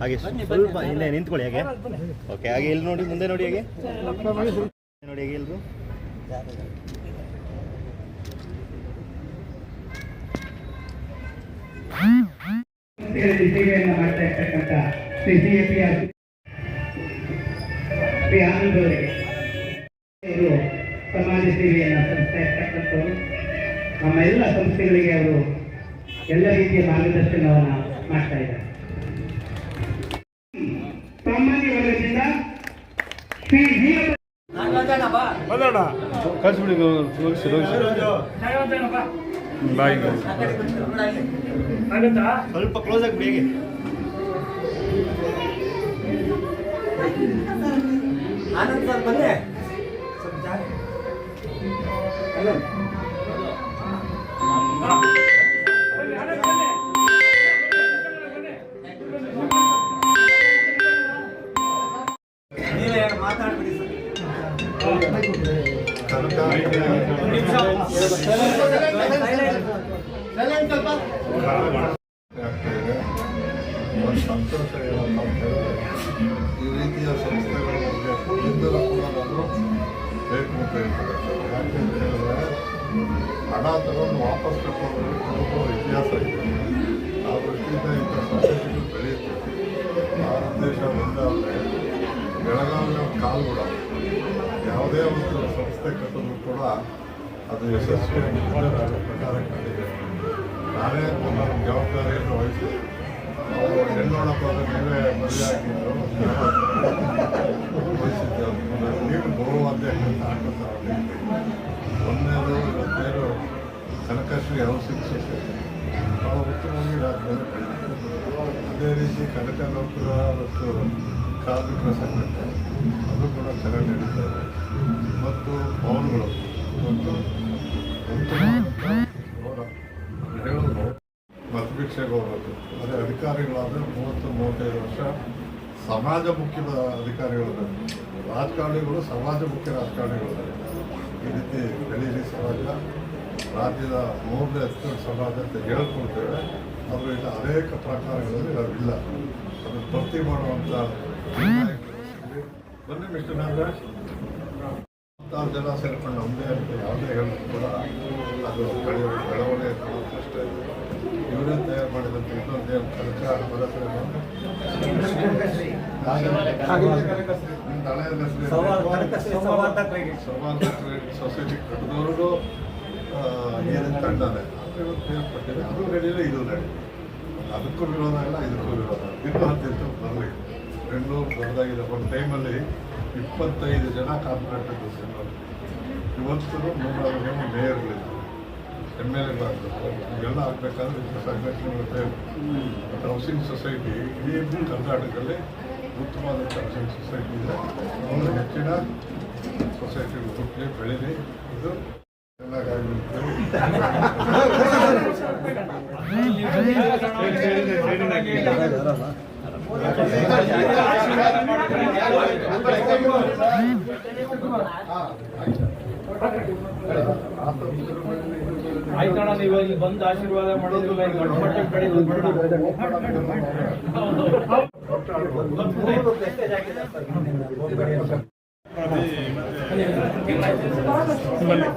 ಹಾಗೆ ಸ್ವಲ್ಪ ಇಲ್ಲೇ ನಿಂತ್ಕೊಳ್ಳಿ ಹಾಗೆ. ಓಕೆ ಹಾಗೆ ಇಲ್ಲಿ ನೋಡಿ, ಮುಂದೆ ನೋಡಿ ಹಾಗೆ. ನೋಡಿ ಹಾಗೆ ಎಲ್ರು ಸೇವೆಯನ್ನು ಮಾಡ್ತಾ ಇರ್ತಕ್ಕಂಥ ಶ್ರೀ ಆನಂದ್ ಅವರಿಗೆ ಇವರು ಸಮಾಜ ಸೇವೆಯನ್ನು ಸಂಸ್ಥೆ ಇರ್ತಕ್ಕಂಥವ್ರು ನಮ್ಮ ಎಲ್ಲ ಸಂಸ್ಥೆಗಳಿಗೆ ಅವರು ಎಲ್ಲ ರೀತಿಯ ಮಾರ್ಗದರ್ಶನವನ್ನು ಮಾಡ್ತಾ ಇದ್ದಾರೆ ಸಾಮಾನ್ಯ ವರ್ಗದಿಂದ ಶ್ರೀ ಕಳಿಸ್ಬಿಡಿ ಸ್ವಲ್ಪ ಕ್ಲೋಸ್ ಆಗಿ ಹೇಗೆ ಆನಂದ್ ಸರ್ ಬನ್ನಿ ನೀವೇ ಮಾತಾಡ್ಬಿಡಿ ಸರ್ ಆಗ್ತಾಯಿದೆ ಒಂದು ಸಂತೋಷ ಏನಪ್ಪ ಅಂತಂದರೆ ಈ ರೀತಿಯ ಸಂಸ್ಥೆಗಳ ಹಣ ತಗೊಂಡು ವಾಪಸ್ ಕರ್ಕೊಂಡು ತುಂಬ ಇತಿಹಾಸ ಇದೆ ಆ ದೃಷ್ಟಿಯಿಂದ ಇಂಥ ಸೊಸೈಟಿಗಳು ಬೆಳೆಯುತ್ತೆ ಆ ಉದ್ದೇಶ ಒಂದಾದರೆ ಬೆಳಗಾವಿನ ಕಾಲು ಕೂಡ ಯಾವುದೇ ಒಂದು ಸಂಸ್ಥೆ ಕಟ್ಟೋದು ಕೂಡ ಅದು ಯಶಸ್ವಿಯಾಗಿ ಪ್ರಕಾರ ಕಂಡಿದೆ ನಾನೇ ನನ್ನ ಜವಾಬ್ದಾರಿಯನ್ನು ವಹಿಸಿ ಅವರು ಹೆಣ್ಣೋಣಪ್ಪ ಅಂದ್ರೆ ನೀವೇ ಮದುವೆ ಆಗಿದ್ದರು ವಹಿಸಿದ್ದೆ ಉತ್ತಮವಾಗಿ ರಾಜ್ಯದಲ್ಲಿ ಬೆಳೆದಿದೆ ಅದೇ ರೀತಿ ಕನಕ ನೌಕರ ಮತ್ತು ಕಾರ್ಮಿಕರ ಸಂಘಟನೆ, ಅದು ಕೂಡ ಚೆನ್ನಾಗಿ ನಡೀತಾ ಮತ್ತು ಭವನಗಳು ಮತ್ತು ಹೇಳೋದು ಮತಭಿಕ್ಷೆಗೆ ಅದೇ ಅಧಿಕಾರಿಗಳಾದ ಮೂವತ್ತು ಮೂವತ್ತೈದು ವರ್ಷ ಸಮಾಜ ಮುಖ್ಯದ ಅಧಿಕಾರಿಗಳು ರಾಜಕಾರಣಿಗಳು ಸಮಾಜ ಮುಖ್ಯ ರಾಜಕಾರಣಿಗಳು ಈ ರೀತಿ ಬೆಳೀಲಿ ಸಮಾಜ ರಾಜ್ಯದ ಮೌಲ್ಯ ಅತ್ಯುತ್ತಮ ಸಮಾಜ ಅಂತ ಹೇಳ್ಕೊಳ್ತೇವೆ ಆದರೆ ಇಲ್ಲಿ ಅನೇಕ ಪ್ರಕಾರಗಳಲ್ಲಿ ನಾವಿಲ್ಲ ಅದನ್ನು ಭರ್ತಿ ಮಾಡುವಂಥ ಬನ್ನಿ ಮಿಸ್ಟರ್ ನಾಗರಾಜ್. ಹತ್ತಾರು ಜನ ಸೇರ್ಕೊಂಡು ನಮ್ಮದೇ ಅಂತ ಯಾವುದೇ ಹೇಳಿದ್ರು ಕೂಡ ಅದು ಕಳೆಯ ಬೆಳವಣಿಗೆ ಕಷ್ಟ ಇದೆ. ಇವರೇ ತಯಾರು ಮಾಡಿದಂಥ ಇನ್ನೊಂದು ಏನು? ಖರ್ಚ ಬರುತ್ತೆ ಸೊಸೈಟಿ ಕಟ್ಟಿದವ್ರಿಗೂ ಏನೇನು ಇವತ್ತು ಬೇರ್ಪಟ್ಟಿದೆ ಅದು ನಡೀಲಿ ಇದು ನಡಿ ಅದಕ್ಕೂ ವಿರೋಧ ಇಲ್ಲ, ಇದಕ್ಕೂ ವಿರೋಧ ಇನ್ನೂ ಹತ್ತಿತ್ತು ಬರಲಿ. ಬೆಂಗಳೂರು ದೊಡ್ಡದಾಗಿದೆ. ಒಂದು ಟೈಮಲ್ಲಿ ಇಪ್ಪತ್ತೈದು ಜನ ಕಾರ್ಪೊರೇಟರ್ ಇವತ್ತು ಮೂರಾರು ಜನ ಮೇಯರ್ಗಳಿದ್ದರು. M L ಎಗಳಾಗಬೇಕು. ಇವೆಲ್ಲ ಆಗಬೇಕಾದ್ರೆ ಇಂಥ ಸಂಘಟನೆಗಳು ಬೇಕು ಮತ್ತು ಹೌಸಿಂಗ್ ಸೊಸೈಟಿ ಇಡೀ ಕರ್ನಾಟಕದಲ್ಲಿ ಉತ್ತಮವಾದಂಥ ಹೌಸಿಂಗ್ ಸೊಸೈಟಿ ಇದೆ. ಅವರು ಹೆಚ್ಚಿನ ಸೊಸೈಟಿಗಳು ಹುಟ್ಟಲಿ ಬೆಳೀಲಿ. ಇದು ಆಯ್ತಣ್ಣ ನೀವು ಇಲ್ಲಿ ಬಂದು ಆಶೀರ್ವಾದ ದೊಡ್ಡ ಮಟ್ಟಕ್ಕೆ ಬೆಳೆದು